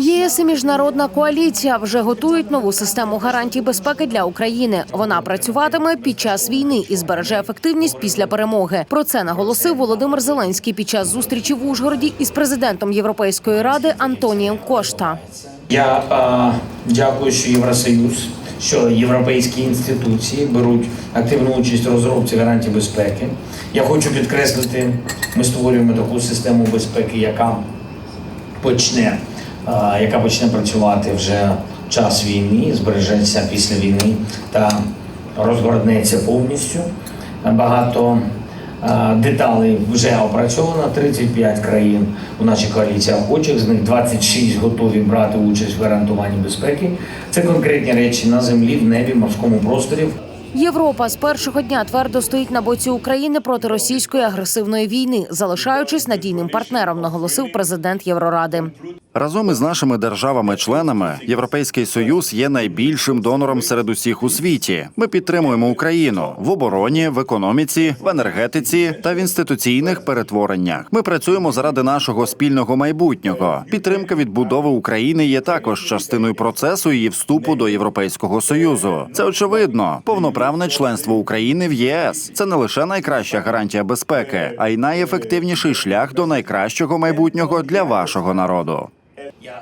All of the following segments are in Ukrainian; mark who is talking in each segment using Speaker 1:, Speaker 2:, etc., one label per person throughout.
Speaker 1: ЄС і міжнародна коаліція вже готують нову систему гарантій безпеки для України. Вона працюватиме під час війни і збереже ефективність після перемоги. Про це наголосив Володимир Зеленський під час зустрічі в Ужгороді із президентом Європейської ради Антонієм Кошта.
Speaker 2: Я е, дякую, що Євросоюз, що європейські інституції беруть активну участь у розробці гарантій безпеки. Я хочу підкреслити, ми створюємо таку систему безпеки, яка почне, яка почне працювати вже час війни, збережеться після війни та розгорнеться повністю. Багато деталей вже опрацьовано. 35 країн у нашій коаліції охочих, з них 26 готові брати участь в гарантуванні безпеки. Це конкретні речі на землі, в небі, морському просторі.
Speaker 1: Європа з першого дня твердо стоїть на боці України проти російської агресивної війни, залишаючись надійним партнером, наголосив президент Євроради.
Speaker 3: Разом із нашими державами-членами Європейський Союз є найбільшим донором серед усіх у світі. Ми підтримуємо Україну в обороні, в економіці, в енергетиці та в інституційних перетвореннях. Ми працюємо заради нашого спільного майбутнього. Підтримка відбудови України є також частиною процесу її вступу до Європейського союзу. Це очевидно. Повноправне членство України в ЄС це не лише найкраща гарантія безпеки, а й найефективніший шлях до найкращого майбутнього для вашого народу.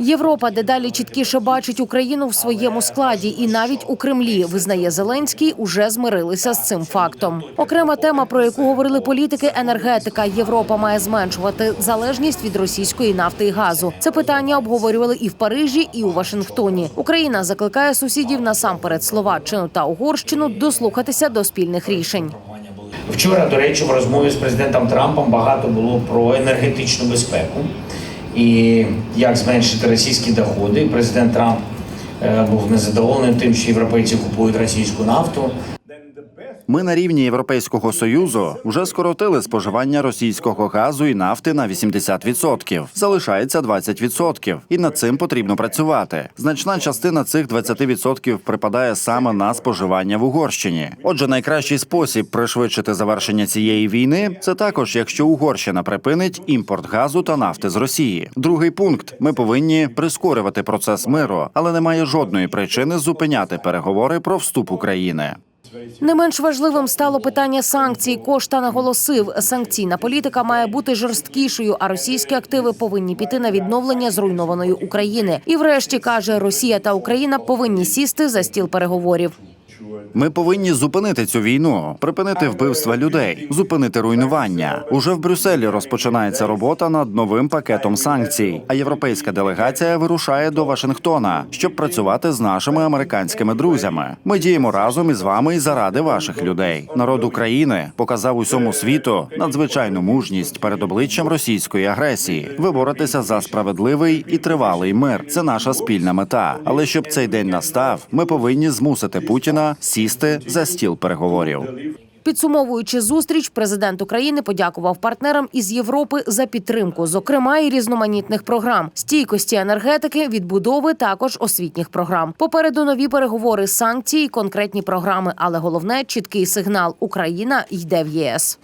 Speaker 1: Європа дедалі чіткіше бачить Україну в своєму складі, і навіть у Кремлі визнає Зеленський, уже змирилися з цим фактом. Окрема тема, про яку говорили політики, енергетика. Європа має зменшувати залежність від російської нафти і газу. Це питання обговорювали і в Парижі, і у Вашингтоні. Україна закликає сусідів насамперед Словаччину та Угорщину дослухатися до спільних рішень.
Speaker 2: Вчора, до речі, в розмові з президентом Трампом багато було про енергетичну безпеку і як зменшити російські доходи. Президент Трамп е, був незадоволений тим, що європейці купують російську нафту.
Speaker 3: Ми на рівні Європейського союзу вже скоротили споживання російського газу і нафти на 80%. Залишається 20%. і над цим потрібно працювати. Значна частина цих 20% припадає саме на споживання в Угорщині. Отже, найкращий спосіб пришвидшити завершення цієї війни це також, якщо Угорщина припинить імпорт газу та нафти з Росії. Другий пункт: ми повинні прискорювати процес миру, але немає жодної причини зупиняти переговори про вступ України.
Speaker 1: Не менш важливим стало питання санкцій. Кошта наголосив, санкційна політика має бути жорсткішою, а російські активи повинні піти на відновлення зруйнованої України. І, врешті, каже, Росія та Україна повинні сісти за стіл переговорів.
Speaker 3: Ми повинні зупинити цю війну, припинити вбивства людей, зупинити руйнування. Уже в Брюсселі розпочинається робота над новим пакетом санкцій. А європейська делегація вирушає до Вашингтона, щоб працювати з нашими американськими друзями. Ми діємо разом із вами і заради ваших людей. Народ України показав усьому світу надзвичайну мужність перед обличчям російської агресії. Ви боретеся за справедливий і тривалий мир. Це наша спільна мета. Але щоб цей день настав, ми повинні змусити Путіна сісти за стіл переговорів.
Speaker 1: Підсумовуючи зустріч, президент України подякував партнерам із Європи за підтримку, зокрема і різноманітних програм, стійкості енергетики, відбудови, також освітніх програм. Попереду нові переговори, санкції, конкретні програми, але головне чіткий сигнал: Україна йде в ЄС.